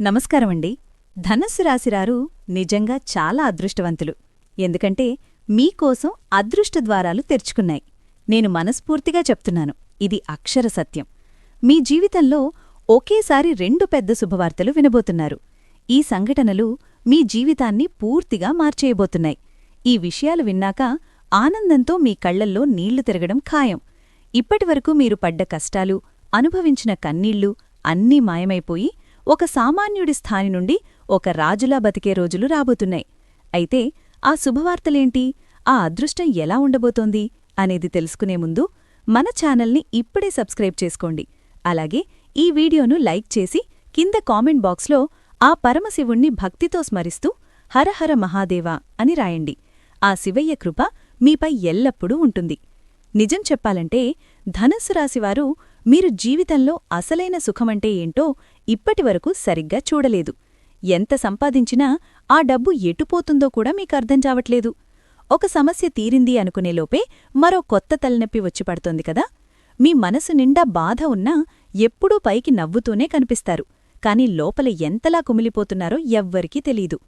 నమస్కారమండి. ధనస్సు రాశిరారు నిజంగా చాలా అదృష్టవంతులు. ఎందుకంటే మీకోసం అదృష్ట ద్వారాలు తెరుచుకున్నాయి. నేను మనస్ఫూర్తిగా చెప్తున్నాను. ఇది అక్షర సత్యం. మీ జీవితంలో ఒకేసారి రెండు పెద్ద శుభవార్తలు వినబోతున్నారు. ఈ సంఘటనలు మీ జీవితాన్ని పూర్తిగా మార్చేయబోతున్నాయి. ఈ విషయాలు విన్నాక ఆనందంతో మీ కళ్ళల్లో నీళ్ళు తిరగడం ఖాయం. ఇప్పటివరకు మీరు పడ్డ కష్టాలు అనుభవించిన కన్నీళ్ళు అన్నీ మాయమైపోయి ఒక సామాన్యుడి స్థాని నుండి ఒక రాజులా బతికే రోజులు రాబోతున్నాయి. అయితే ఆ శుభవార్తలేంటి? ఆ అదృష్టం ఎలా ఉండబోతోంది? అనేది తెలుసుకునే ముందు మన ఛానల్ని ఇప్పుడే సబ్స్క్రైబ్ చేసుకోండి. అలాగే ఈ వీడియోను లైక్ చేసి కింద కామెంట్ బాక్స్లో ఆ పరమశివుణ్ణి భక్తితో స్మరిస్తూ హరహర మహాదేవా అని రాయండి. ఆ శివయ్య కృప మీపై ఎల్లప్పుడూ ఉంటుంది. నిజం చెప్పాలంటే ధనస్సు రాశివారు మీరు జీవితంలో అసలైన సుఖమంటే ఏంటో ఇప్పటివరకు సరిగ్గా చూడలేదు. ఎంత సంపాదించినా ఆ డబ్బు ఎటుపోతుందో కూడా మీకర్థం చావట్లేదు. ఒక సమస్య తీరింది అనుకునేలోపే మరో కొత్త తలనొప్పి వచ్చి పడుతోంది కదా. మీ మనసు నిండా బాధ ఉన్నా ఎప్పుడూ పైకి నవ్వుతూనే కనిపిస్తారు. కాని లోపల ఎంతలా కుమిలిపోతున్నారో ఎవ్వరికీ తెలీదు.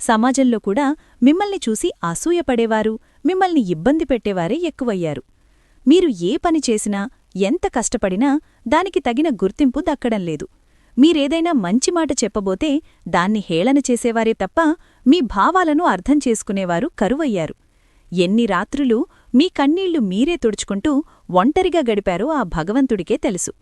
సమాజంలో కూడా మిమ్మల్ని చూసి అసూయపడేవారు మిమ్మల్ని ఇబ్బంది పెట్టేవారే ఎక్కువయ్యారు. మీరు ఏ పని చేసినా ఎంత కష్టపడినా దానికి తగిన గుర్తింపు దక్కడం లేదు. మీరేదైనా మంచి మాట చెప్పబోతే దాన్ని హేళన చేసేవారే తప్ప మీ భావాలను అర్థం చేసుకునేవారు కరువయ్యారు. ఎన్ని రాత్రులు మీ కన్నీళ్ళు మీరే తుడుచుకుంటూ ఒంటరిగా గడిపారో ఆ భగవంతుడికే తెలుసు.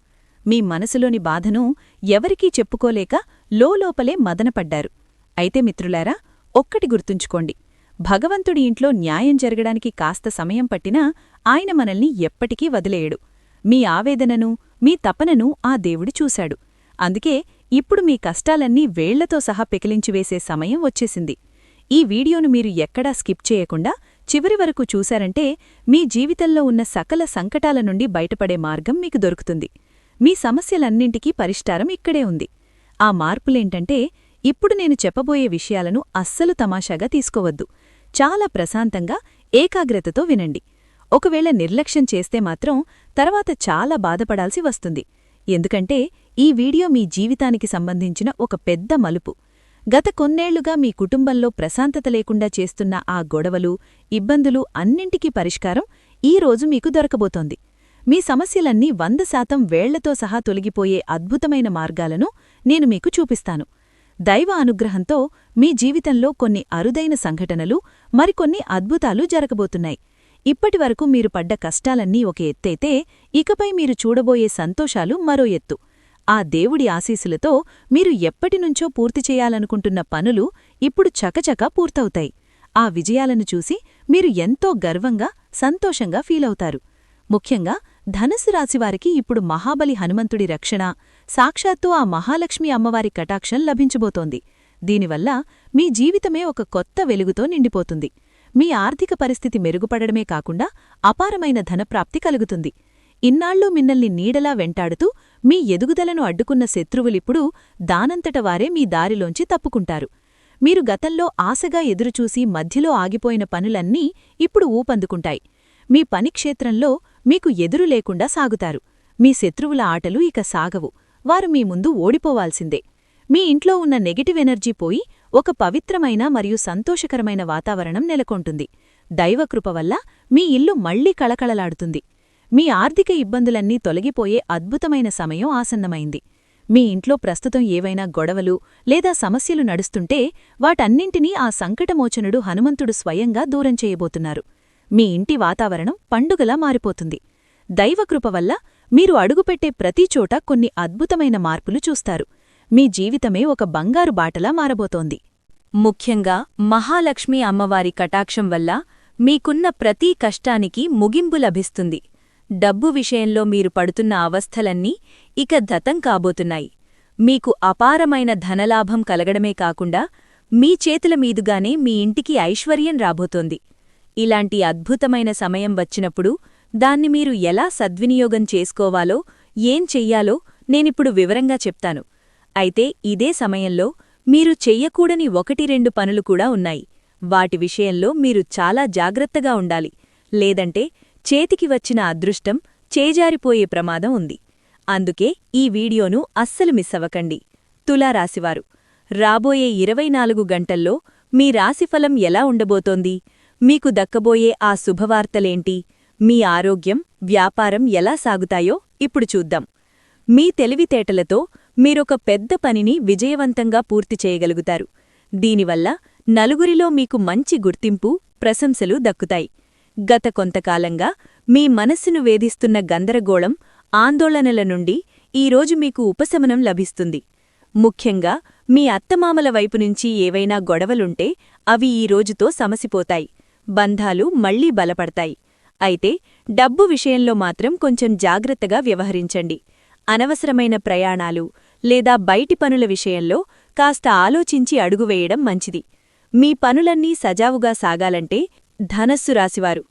మీ మనసులోని బాధను ఎవరికీ చెప్పుకోలేక లోలోపలే మదనపడ్డారు. అయితే మిత్రులారా ఒక్కటి గుర్తుంచుకోండి. భగవంతుడి ఇంట్లో న్యాయం జరగడానికి కాస్త సమయం పట్టినా ఆయన మనల్ని ఎప్పటికీ వదిలేయడు. మీ ఆవేదనను మీ తపనను ఆ దేవుడు చూశాడు. అందుకే ఇప్పుడు మీ కష్టాలన్నీ వేళ్ళతో సహా పెకిలించివేసే సమయం వచ్చేసింది. ఈ వీడియోను మీరు ఎక్కడా స్కిప్ చేయకుండా చివరి వరకు చూశారంటే మీ జీవితంలో ఉన్న సకల సంకటాల నుండి బయటపడే మార్గం మీకు దొరుకుతుంది. మీ సమస్యలన్నింటికీ పరిష్కారం ఇక్కడే ఉంది. ఆ మార్పులేంటంటే ఇప్పుడు నేను చెప్పబోయే విషయాలను అస్సలు తమాషాగా తీసుకోవద్దు. చాలా ప్రశాంతంగా ఏకాగ్రతతో వినండి. ఒకవేళ నిర్లక్ష్యం చేస్తే మాత్రం తర్వాత చాలా బాధపడాల్సి వస్తుంది. ఎందుకంటే ఈ వీడియో మీ జీవితానికి సంబంధించిన ఒక పెద్ద మలుపు. గత కొన్నేళ్ళుగా మీ కుటుంబంలో ప్రశాంతత లేకుండా చేస్తున్న ఆ గొడవలు ఇబ్బందులు అన్నింటికీ పరిష్కారం ఈ రోజు మీకు దొరకబోతోంది. మీ సమస్యలన్నీ వంద శాతం వేళ్ళతో సహా తొలగిపోయే అద్భుతమైన మార్గాలను నేను మీకు చూపిస్తాను. దైవ అనుగ్రహంతో మీ జీవితంలో కొన్ని అరుదైన సంఘటనలు మరికొన్ని అద్భుతాలు జరగబోతున్నాయి. ఇప్పటివరకు మీరు పడ్డ కష్టాలన్నీ ఒక ఎత్తైతే ఇకపై మీరు చూడబోయే సంతోషాలు మరో ఎత్తు. ఆ దేవుడి ఆశీసులతో మీరు ఎప్పటినుంచో పూర్తి చేయాలనుకుంటున్న పనులు ఇప్పుడు చకచకా పూర్తవుతాయి. ఆ విజయాలను చూసి మీరు ఎంతో గర్వంగా సంతోషంగా ఫీలవుతారు ముఖ్యంగా ధనుసు రాశివారికి ఇప్పుడు మహాబలి హనుమంతుడి రక్షణ సాక్షాత్తు ఆ మహాలక్ష్మి అమ్మవారి కటాక్షం లభించబోతోంది. దీనివల్ల మీ జీవితమే ఒక కొత్త వెలుగుతో నిండిపోతుంది. మీ ఆర్థిక పరిస్థితి మెరుగుపడడమే కాకుండా అపారమైన ధనప్రాప్తి కలుగుతుంది. ఇన్నాళ్ళు మిన్నల్ని నీడలా వెంటాడుతూ మీ ఎదుగుదలను అడ్డుకున్న శత్రువులిప్పుడు దానంతట వారే మీ దారిలోంచి తప్పుకుంటారు. మీరు గతంలో ఆశగా ఎదురుచూసి మధ్యలో ఆగిపోయిన పనులన్నీ ఇప్పుడు ఊపందుకుంటాయి. మీ పనిక్షేత్రంలో మీకు ఎదురు లేకుండా సాగుతారు. మీ శత్రువుల ఆటలు ఇక సాగవు. వారు మీ ముందు ఓడిపోవాల్సిందే. మీ ఇంట్లో ఉన్న నెగటివ్ ఎనర్జీ పోయి ఒక పవిత్రమైన మరియు సంతోషకరమైన వాతావరణం నెలకొంటుంది. దైవకృప వల్ల మీ ఇల్లు మళ్ళీ కళకళలాడుతుంది. మీ ఆర్థిక ఇబ్బందులన్నీ తొలగిపోయే అద్భుతమైన సమయం ఆసన్నమైంది. మీ ఇంట్లో ప్రస్తుతం ఏవైనా గొడవలు లేదా సమస్యలు నడుస్తుంటే వాటన్నింటినీ ఆ సంకటమోచనుడు హనుమంతుడు స్వయంగా దూరం చేయబోతున్నారు. మీ ఇంటి వాతావరణం పండుగలా మారిపోతుంది. దైవకృప వల్ల మీరు అడుగుపెట్టే ప్రతిచోట కొన్ని అద్భుతమైన మార్పులు చూస్తారు. మీ జీవితమే ఒక బంగారు బాటలా మారబోతోంది. ముఖ్యంగా మహాలక్ష్మి అమ్మవారి కటాక్షం వల్ల మీకున్న ప్రతి కష్టానికి ముగింపు లభిస్తుంది. డబ్బు విషయంలో మీరు పడుతున్న అవస్థలన్నీ ఇక దతం కాబోతున్నాయి. మీకు అపారమైన ధనలాభం కలగడమే కాకుండా మీ చేతుల మీదుగానే మీ ఇంటికి ఐశ్వర్యం రాబోతోంది. ఇలాంటి అద్భుతమైన సమయం వచ్చినప్పుడు దాన్ని మీరు ఎలా సద్వినియోగం చేసుకోవాలో ఏం చెయ్యాలో నేనిప్పుడు వివరంగా చెప్తాను. అయితే ఇదే సమయంలో మీరు చెయ్యకూడని ఒకటి రెండు పనులు కూడా ఉన్నాయి. వాటి విషయంలో మీరు చాలా జాగ్రత్తగా ఉండాలి. లేదంటే చేతికి వచ్చిన అదృష్టం చేజారిపోయే ప్రమాదం ఉంది. అందుకే ఈ వీడియోను అస్సలు మిస్ అవ్వకండి. తులారాశివారు రాబోయే ఇరవై నాలుగు గంటల్లో మీ రాశిఫలం ఎలా ఉండబోతోంది? మీకు దక్కబోయే ఆ శుభవార్తలేంటి? మీ ఆరోగ్యం వ్యాపారం ఎలా సాగుతాయో ఇప్పుడు చూద్దాం. మీ తెలివితేటలతో మీరొక పెద్ద పనిని విజయవంతంగా పూర్తి చేయగలుగుతారు. దీనివల్ల నలుగురిలో మీకు మంచి గుర్తింపు ప్రశంసలు దక్కుతాయి. గత కొంతకాలంగా మీ మనస్సును వేధిస్తున్న గందరగోళం ఆందోళనల నుండి ఈరోజు మీకు ఉపశమనం లభిస్తుంది. ముఖ్యంగా మీ అత్తమామల వైపునుంచి ఏవైనా గొడవలుంటే అవి ఈ రోజుతో సమసిపోతాయి. బంధాలు మళ్ళీ బలపడతాయి. అయితే డబ్బు విషయంలో మాత్రం కొంచెం జాగ్రత్తగా వ్యవహరించండి. అనవసరమైన ప్రయాణాలు లేదా బయటి పనుల విషయంలో కాస్త ఆలోచించి అడుగువేయడం మంచిది. మీ పనులన్నీ సజావుగా సాగాలంటే ధనస్సు రాశివారు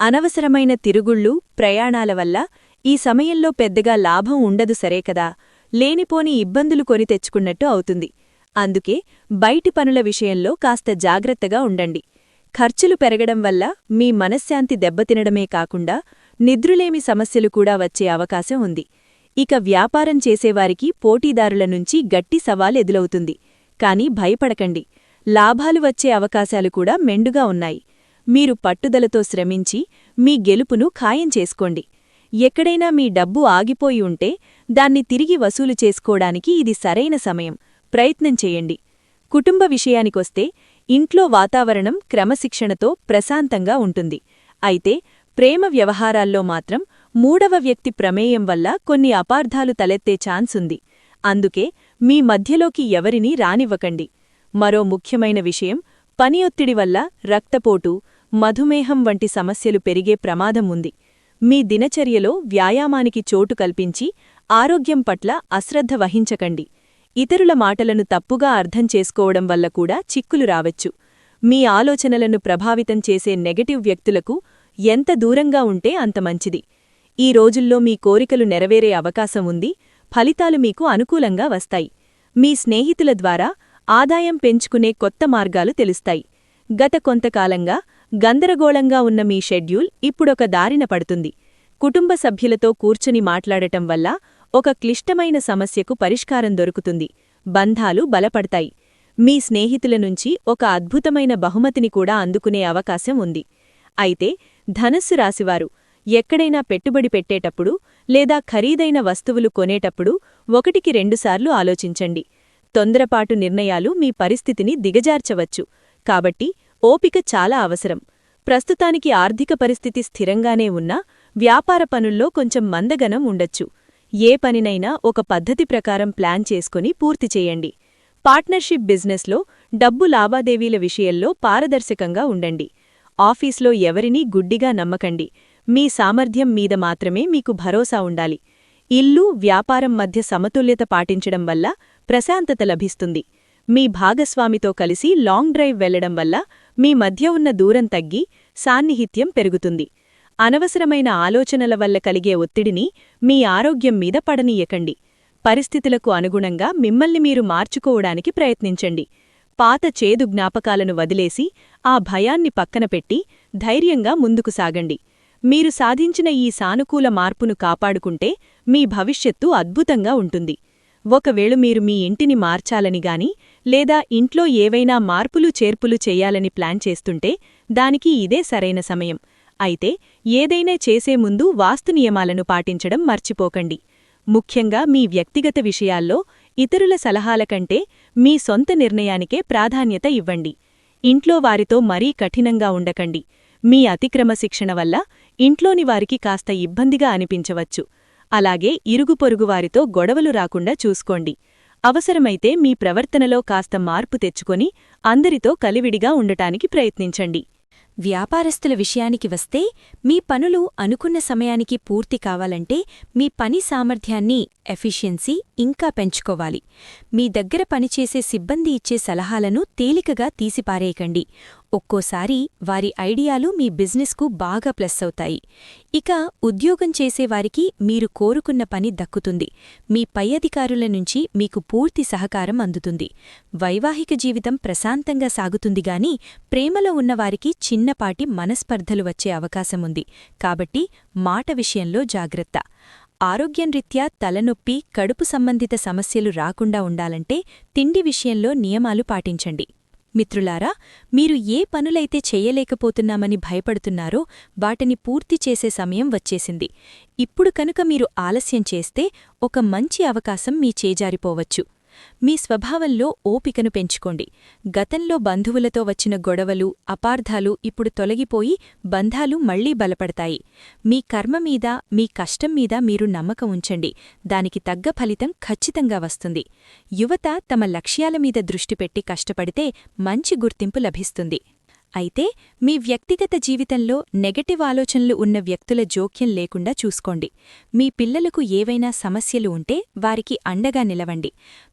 అనవసరమైన తిరుగుళ్ళు ప్రయాణాల వల్ల ఈ సమయంలో పెద్దగా లాభం ఉండదు సరే కదా. లేనిపోని ఇబ్బందులు కొని తెచ్చుకున్నట్టు అవుతుంది. అందుకే బయటి పనుల విషయంలో కాస్త జాగ్రత్తగా ఉండండి. ఖర్చులు పెరగడం వల్ల మీ మనశ్శాంతి దెబ్బతినడమే కాకుండా నిద్రులేమి సమస్యలు కూడా వచ్చే అవకాశం ఉంది. ఇక వ్యాపారం చేసేవారికి పోటీదారుల నుంచి గట్టి సవాల్ ఎదులవుతుంది కాని భయపడకండి. లాభాలు వచ్చే అవకాశాలు కూడా మెండుగా ఉన్నాయి. మీరు పట్టుదలతో శ్రమించి మీ గెలుపును ఖాయం చేసుకోండి. ఎక్కడైనా మీ డబ్బు ఆగిపోయి ఉంటే దాన్ని తిరిగి వసూలు చేసుకోవడానికి ఇది సరైన సమయం. ప్రయత్నం చేయండి. కుటుంబ విషయానికొస్తే ఇంట్లో వాతావరణం క్రమశిక్షణతో ప్రశాంతంగా ఉంటుంది. అయితే ప్రేమ వ్యవహారాల్లో మాత్రం మూడవ వ్యక్తి ప్రమేయం వల్ల కొన్ని అపార్థాలు తలెత్తే ఛాన్సుంది అందుకే మీ మధ్యలోకి ఎవరినీ రానివ్వకండి. మరో ముఖ్యమైన విషయం పని ఒత్తిడి వల్ల రక్తపోటు మధుమేహం వంటి సమస్యలు పెరిగే ప్రమాదం ఉంది. మీ దినచర్యలో వ్యాయామానికి చోటు కల్పించి ఆరోగ్యం పట్ల అశ్రద్ధ వహించకండి. ఇతరుల మాటలను తప్పుగా అర్థం చేసుకోవడం వల్ల కూడా చిక్కులు రావచ్చు. మీ ఆలోచనలను ప్రభావితం చేసే నెగటివ్ వ్యక్తులకు ఎంత దూరంగా ఉంటే అంత మంచిది. ఈ రోజుల్లో మీ కోరికలు నెరవేరే అవకాశం ఉంది ఫలితాలు మీకు అనుకూలంగా వస్తాయి. మీ స్నేహితుల ద్వారా ఆదాయం పెంచుకునే కొత్త మార్గాలు తెలుస్తాయి. గత కొంతకాలంగా గందరగోళంగా ఉన్న మీ షెడ్యూల్ ఇప్పుడొక దారిన పడుతుంది. కుటుంబ సభ్యులతో కూర్చుని మాట్లాడటం వల్ల ఒక క్లిష్టమైన సమస్యకు పరిష్కారం దొరుకుతుంది. బంధాలు బలపడతాయి. మీ స్నేహితుల నుంచి ఒక అద్భుతమైన బహుమతిని కూడా అందుకునే అవకాశం ఉంది. అయితే ధనస్సు రాశివారు ఎక్కడైనా పెట్టుబడి పెట్టేటప్పుడు లేదా ఖరీదైన వస్తువులు కొనేటప్పుడు ఒకటికి రెండుసార్లు ఆలోచించండి. తొందరపాటు నిర్ణయాలు మీ పరిస్థితిని దిగజార్చవచ్చు. కాబట్టి ఓపిక చాలా అవసరం. ప్రస్తుతానికి ఆర్థిక పరిస్థితి స్థిరంగానే ఉన్నా వ్యాపార పనుల్లో కొంచెం మందగనం ఉండొచ్చు. ఏ పనినైనా ఒక పద్ధతి ప్రకారం ప్లాన్ చేసుకుని పూర్తి చేయండి. పార్ట్నర్షిప్ బిజినెస్లో డబ్బు లావాదేవీల విషయంలో పారదర్శకంగా ఉండండి. ఆఫీస్లో ఎవరినీ గుడ్డిగా నమ్మకండి. మీ సామర్థ్యం మీద మాత్రమే మీకు భరోసా ఉండాలి. ఇల్లు వ్యాపారం మధ్య సమతుల్యత పాటించడం వల్ల ప్రశాంతత లభిస్తుంది. మీ భాగస్వామితో కలిసి లాంగ్ డ్రైవ్ వెళ్ళడం వల్ల మీ మధ్య ఉన్న దూరం తగ్గి సాన్నిహిత్యం పెరుగుతుంది. అనవసరమైన ఆలోచనల వల్ల కలిగే ఒత్తిడిని మీ ఆరోగ్యం మీద పడనీయకండి. పరిస్థితులకు అనుగుణంగా మిమ్మల్ని మీరు మార్చుకోవడానికి ప్రయత్నించండి. పాత చేదు జ్ఞాపకాలను వదిలేసి ఆ భయాన్ని పక్కన పెట్టి ధైర్యంగా ముందుకు సాగండి. మీరు సాధించిన ఈ సానుకూల మార్పును కాపాడుకుంటే మీ భవిష్యత్తు అద్భుతంగా ఉంటుంది. ఒకవేళ మీరు మీ ఇంటిని మార్చాలని గాని లేదా ఇంట్లో ఏవైనా మార్పులు చేర్పులు చేయాలని ప్లాన్ చేస్తుంటే దానికి ఇదే సరైన సమయం. అయితే ఏదైనా చేసే ముందు వాస్తు నియమాలను పాటించడం మర్చిపోకండి. ముఖ్యంగా మీ వ్యక్తిగత విషయాల్లో ఇతరుల సలహాల కంటే మీ సొంత నిర్ణయానికే ప్రాధాన్యత ఇవ్వండి. ఇంట్లో వారితో మరీ కఠినంగా ఉండకండి. మీ అతిక్రమ శిక్షణ వల్ల ఇంట్లోని వారికి కాస్త ఇబ్బందిగా అనిపించవచ్చు. అలాగే ఇరుగుపొరుగువారితో గొడవలు రాకుండా చూసుకోండి. అవసరమైతే మీ ప్రవర్తనలో కాస్త మార్పు తెచ్చుకొని అందరితో కలివిడిగా ఉండటానికి ప్రయత్నించండి. వ్యాపారస్తుల విషయానికి వస్తే మీ పనులు అనుకున్న సమయానికి పూర్తి కావాలంటే మీ పని సామర్థ్యాన్ని ఎఫిషియన్సీ ఇంకా పెంచుకోవాలి. మీ దగ్గర పనిచేసే సిబ్బంది ఇచ్చే సలహాలను తేలికగా తీసిపారేయకండి. ఒక్కోసారి వారి ఐడియాలు మీ బిజినెస్కు బాగా ప్లస్ అవుతాయి. ఇక ఉద్యోగం చేసేవారికి మీరు కోరుకున్న పని దక్కుతుంది. మీ పై అధికారుల నుంచి మీకు పూర్తి సహకారం అందుతుంది. వైవాహిక జీవితం ప్రశాంతంగా సాగుతుందిగాని ప్రేమలో ఉన్నవారికి చిన్నపాటి మనస్పర్ధలు వచ్చే అవకాశముంది కాబట్టి మాట విషయంలో జాగ్రత్త. ఆరోగ్యం రీత్యా తలనొప్పి కడుపు సంబంధిత సమస్యలు రాకుండా ఉండాలంటే తిండి విషయంలో నియమాలు పాటించండి. మిత్రులారా మీరు ఏ పనులైతే చెయ్యలేకపోతున్నామని భయపడుతున్నారో వాటిని పూర్తి చేసే సమయం వచ్చేసింది. ఇప్పుడు కనుక మీరు ఆలస్యం చేస్తే ఒక మంచి అవకాశం మీ చేజారిపోవచ్చు. మీ స్వభావంలో ఓపికను పెంచుకోండి. గతంలో బంధువులతో వచ్చిన గొడవలు అపార్థాలు ఇప్పుడు తొలగిపోయి బంధాలు మళ్ళీ బలపడతాయి. మీ కర్మ మీద మీ కష్టం మీద మీరు నమ్మకం ఉంచండి. దానికి తగ్గ ఫలితం ఖచ్చితంగా వస్తుంది. యువత తమ లక్ష్యాల మీద దృష్టి పెట్టి కష్టపడితే మంచి గుర్తింపు లభిస్తుంది. అయితే మీ వ్యక్తిగత జీవితంలో నెగటివ్ ఆలోచనలు ఉన్న వ్యక్తుల జోక్యం లేకుండా చూసుకోండి. మీ పిల్లలకు ఏవైనా సమస్యలు ఉంటే వారికి అండగా నిలవండి.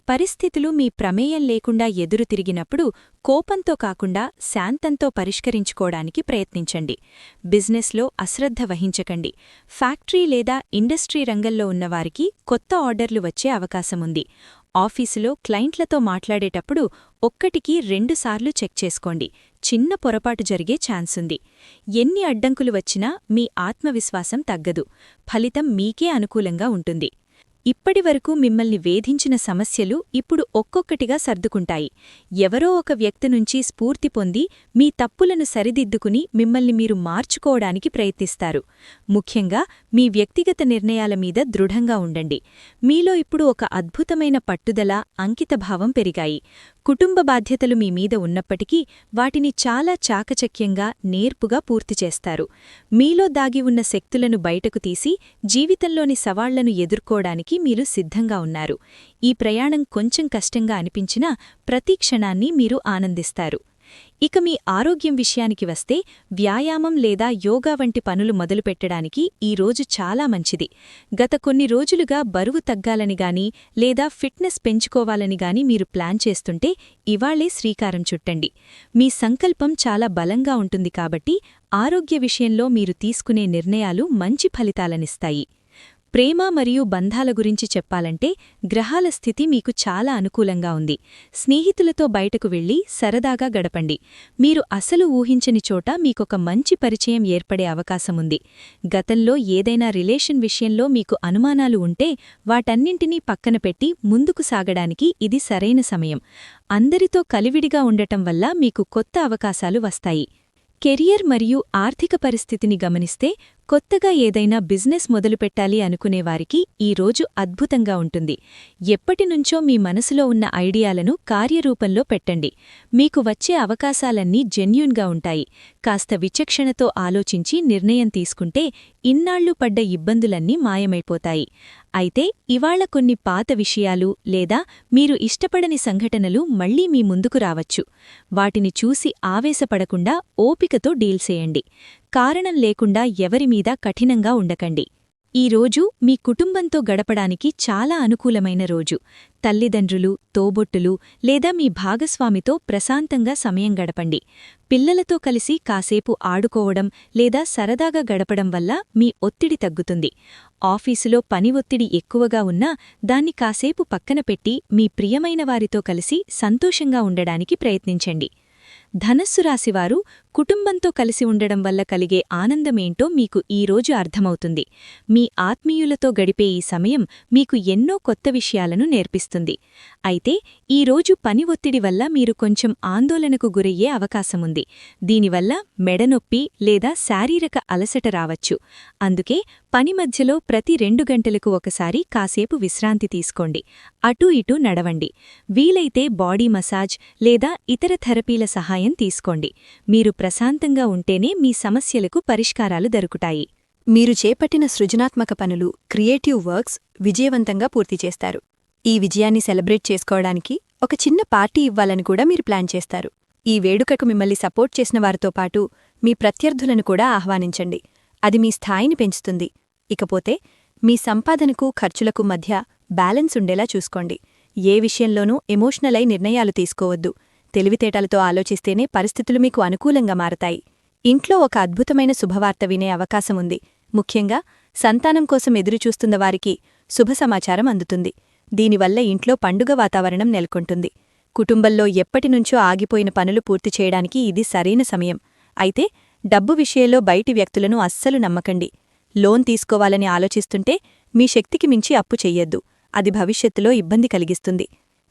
పరిస్థితులు మీ ప్రమేయం లేకుండా ఎదురు తిరిగినప్పుడు కోపంతో కాకుండా శాంతంతో పరిష్కరించుకోవడానికి ప్రయత్నించండి. బిజినెస్లో అశ్రద్ధ వహించకండి. ఫ్యాక్టరీ లేదా ఇండస్ట్రీ రంగంలో ఉన్నవారికి కొత్త ఆర్డర్లు వచ్చే అవకాశముంది ఆఫీసులో క్లయింట్లతో మాట్లాడేటప్పుడు ఒక్కటికి రెండుసార్లు చెక్ చేసుకోండి. చిన్న పొరపాటు జరిగే ఛాన్సుంది. ఎన్ని అడ్డంకులు వచ్చినా మీ ఆత్మవిశ్వాసం తగ్గదు. ఫలితం మీకే అనుకూలంగా ఉంటుంది. ఇప్పటివరకు మిమ్మల్ని వేధించిన సమస్యలు ఇప్పుడు ఒక్కొక్కటిగా సర్దుకుంటాయి. ఎవరో ఒక వ్యక్తి నుంచి స్ఫూర్తి పొంది మీ తప్పులను సరిదిద్దుకుని మిమ్మల్ని మీరు మార్చుకోవడానికి ప్రయత్నిస్తారు. ముఖ్యంగా మీ వ్యక్తిగత నిర్ణయాల మీద దృఢంగా ఉండండి. మీలో ఇప్పుడు ఒక అద్భుతమైన పట్టుదల అంకితభావం పెరిగాయి. కుటుంబ బాధ్యతలు మీ మీద ఉన్నప్పటికీ వాటిని చాలా చాకచక్యంగా నేర్పుగా పూర్తి చేస్తారు. మీలో దాగి ఉన్న శక్తులను బయటకు తీసి జీవితంలోని సవాళ్ళను ఎదుర్కోవడానికి మీరు సిద్ధంగా ఉన్నారు. ఈ ప్రయాణం కొంచెం కష్టంగా అనిపించినా ప్రతి క్షణాన్ని మీరు ఆనందిస్తారు. ఇక మీ ఆరోగ్యం విషయానికి వస్తే వ్యాయామం లేదా యోగా వంటి పనులు మొదలుపెట్టడానికి ఈ రోజు చాలా మంచిది. గత కొన్ని రోజులుగా బరువు తగ్గాలని గాని లేదా ఫిట్నెస్ పెంచుకోవాలని గాని మీరు ప్లాన్ చేస్తుంటే ఇవాళ్ళే శ్రీకారం చుట్టండి. మీ సంకల్పం చాలా బలంగా ఉంటుంది కాబట్టి ఆరోగ్య విషయంలో మీరు తీసుకునే నిర్ణయాలు మంచి ఫలితాలనిస్తాయి. ప్రేమ మరియు బంధాల గురించి చెప్పాలంటే గ్రహాల స్థితి మీకు చాలా అనుకూలంగా ఉంది. స్నేహితులతో బయటకు వెళ్ళి సరదాగా గడపండి. మీరు అసలు ఊహించని చోట మీకొక మంచి పరిచయం ఏర్పడే అవకాశముంది గతంలో ఏదైనా రిలేషన్ విషయంలో మీకు అనుమానాలు ఉంటే వాటన్నింటినీ పక్కన పెట్టి ముందుకు సాగడానికి ఇది సరైన సమయం. అందరితో కలివిడిగా ఉండటం వల్ల మీకు కొత్త అవకాశాలు వస్తాయి. కెరియర్ మరియు ఆర్థిక పరిస్థితిని గమనిస్తే కొత్తగా ఏదైనా బిజినెస్ మొదలుపెట్టాలి అనుకునేవారికి ఈ రోజు అద్భుతంగా ఉంటుంది. ఎప్పటినుంచో మీ మనసులో ఉన్న ఐడియాలను కార్యరూపంలో పెట్టండి. మీకు వచ్చే అవకాశాలన్నీ జెన్యున్గా ఉంటాయి. కాస్త విచక్షణతో ఆలోచించి నిర్ణయం తీసుకుంటే ఇన్నాళ్ళు పడ్డ ఇబ్బందులన్నీ మాయమైపోతాయి. అయితే ఇవాళ్ళ కొన్ని పాత విషయాలు లేదా మీరు ఇష్టపడని సంఘటనలు మళ్ళీ మీ ముందుకు రావచ్చు. వాటిని చూసి ఆవేశపడకుండా ఓపికతో డీల్ చేయండి. కారణం లేకుండా ఎవరిమీద కఠినంగా ఉండకండి. ఈ రోజు మీ కుటుంబంతో గడపడానికి చాలా అనుకూలమైన రోజు. తల్లిదండ్రులు తోబొట్టులు లేదా మీ భాగస్వామితో ప్రశాంతంగా సమయం గడపండి. పిల్లలతో కలిసి కాసేపు ఆడుకోవడం లేదా సరదాగా గడపడం వల్ల మీ ఒత్తిడి తగ్గుతుంది. ఆఫీసులో పని ఒత్తిడి ఎక్కువగా ఉన్నా దాన్ని కాసేపు పక్కన పెట్టి మీ ప్రియమైన వారితో కలిసి సంతోషంగా ఉండడానికి ప్రయత్నించండి. ధనస్సు రాశివారు కుటుంబంతో కలిసి ఉండడం వల్ల కలిగే ఆనందమేంటో మీకు ఈరోజు అర్థమవుతుంది. మీ ఆత్మీయులతో గడిపే ఈ సమయం మీకు ఎన్నో కొత్త విషయాలను నేర్పిస్తుంది. అయితే ఈరోజు పని ఒత్తిడి వల్ల మీరు కొంచెం ఆందోళనకు గురయ్యే అవకాశముంది. దీనివల్ల మెడనొప్పి లేదా శారీరక అలసట రావచ్చు. అందుకే పని మధ్యలో ప్రతి రెండు గంటలకు ఒకసారి కాసేపు విశ్రాంతి తీసుకోండి. అటూ ఇటూ నడవండి. వీలైతే బాడీ మసాజ్ లేదా ఇతర థెరపీల సహాయం తీసుకోండి. మీరు ప్రశాంతంగా ఉంటేనే మీ సమస్యలకు పరిష్కారాలు దొరుకుతాయి. మీరు చేపట్టిన సృజనాత్మక పనులు క్రియేటివ్ వర్క్స్ విజయవంతంగా పూర్తి చేస్తారు. ఈ విజయాన్ని సెలబ్రేట్ చేసుకోవడానికి ఒక చిన్న పార్టీ ఇవ్వాలని కూడా మీరు ప్లాన్ చేస్తారు. ఈ వేడుకకు మిమ్మల్ని సపోర్ట్ చేసిన వారితో పాటు మీ ప్రత్యర్థులను కూడా ఆహ్వానించండి. అది మీ స్థాయిని పెంచుతుంది. ఇకపోతే మీ సంపాదనకు ఖర్చులకు మధ్య బ్యాలెన్స్ ఉండేలా చూసుకోండి. ఏ విషయంలోనూ ఎమోషనల్ అయి నిర్ణయాలు తీసుకోవద్దు. తెలివితేటలతో ఆలోచిస్తేనే పరిస్థితులు మీకు అనుకూలంగా మారతాయి. ఇంట్లో ఒక అద్భుతమైన శుభవార్త వినే అవకాశముంది ముఖ్యంగా సంతానం కోసం ఎదురుచూస్తున్న వారికి శుభ సమాచారం అందుతుంది. దీనివల్ల ఇంట్లో పండుగ వాతావరణం నెలకొంటుంది. కుటుంబంలో ఎప్పటినుంచో ఆగిపోయిన పనులు పూర్తి చేయడానికి ఇది సరైన సమయం. అయితే డబ్బు విషయంలో బయటి వ్యక్తులను అస్సలు నమ్మకండి. లోన్ తీసుకోవాలని ఆలోచిస్తుంటే మీ శక్తికి మించి అప్పు చెయ్యొద్దు. అది భవిష్యత్తులో ఇబ్బంది కలిగిస్తుంది.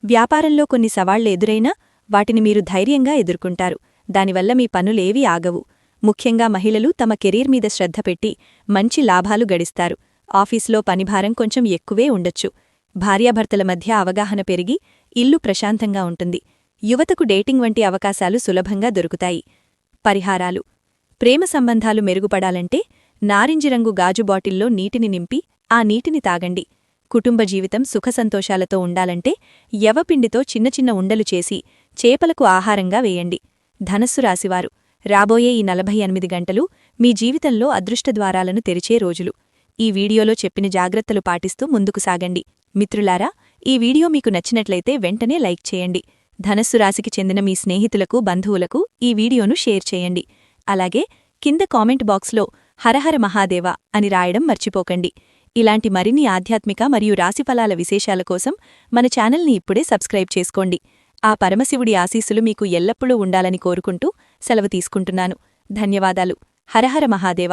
వ్యాపారంలో కొన్ని సవాళ్ళు ఎదురైనా వాటిని మీరు ధైర్యంగా ఎదుర్కొంటారు. దానివల్ల మీ పనులేవీ ఆగవు. ముఖ్యంగా మహిళలు తమ కెరీర్ మీద శ్రద్ధ పెట్టి మంచి లాభాలు గడిస్తారు. ఆఫీసులో పనిభారం కొంచెం ఎక్కువే ఉండొచ్చు. భార్యాభర్తల మధ్య అవగాహన పెరిగి ఇల్లు ప్రశాంతంగా ఉంటుంది. యువతకు డేటింగ్ వంటి అవకాశాలు సులభంగా దొరుకుతాయి. పరిహారాలు. ప్రేమ సంబంధాలు మెరుగుపడాలంటే నారింజిరంగు గాజు బాటిల్లో నీటిని నింపి ఆ నీటిని తాగండి. కుటుంబ జీవితం సుఖసంతోషాలతో ఉండాలంటే యవపిండితో చిన్న చిన్న ఉండలు చేసి చేపలకు ఆహారంగా వేయండి. ధనస్సు రాశివారు రాబోయే ఈ నలభై ఎనిమిది గంటలు మీ జీవితంలో అదృష్టద్వారాలను తెరిచే రోజులు. ఈ వీడియోలో చెప్పిన జాగ్రత్తలు పాటిస్తూ ముందుకు సాగండి. మిత్రులారా ఈ వీడియో మీకు నచ్చినట్లయితే వెంటనే లైక్ చేయండి. ధనస్సు రాశికి చెందిన మీ స్నేహితులకు బంధువులకు ఈ వీడియోను షేర్ చేయండి. అలాగే కింద కామెంట్ బాక్స్లో హరహర మహాదేవ అని రాయడం మర్చిపోకండి. ఇలాంటి మరిన్ని ఆధ్యాత్మిక మరియు రాశిఫలాల విశేషాల కోసం మన ఛానల్ని ఇప్పుడే సబ్స్క్రైబ్ చేసుకోండి. ఆ పరమశివుడి ఆశీస్సులు మీకు ఎల్లప్పుడూ ఉండాలని కోరుకుంటూ సెలవు తీసుకుంటున్నాను. ధన్యవాదాలు. హరహర మహాదేవ.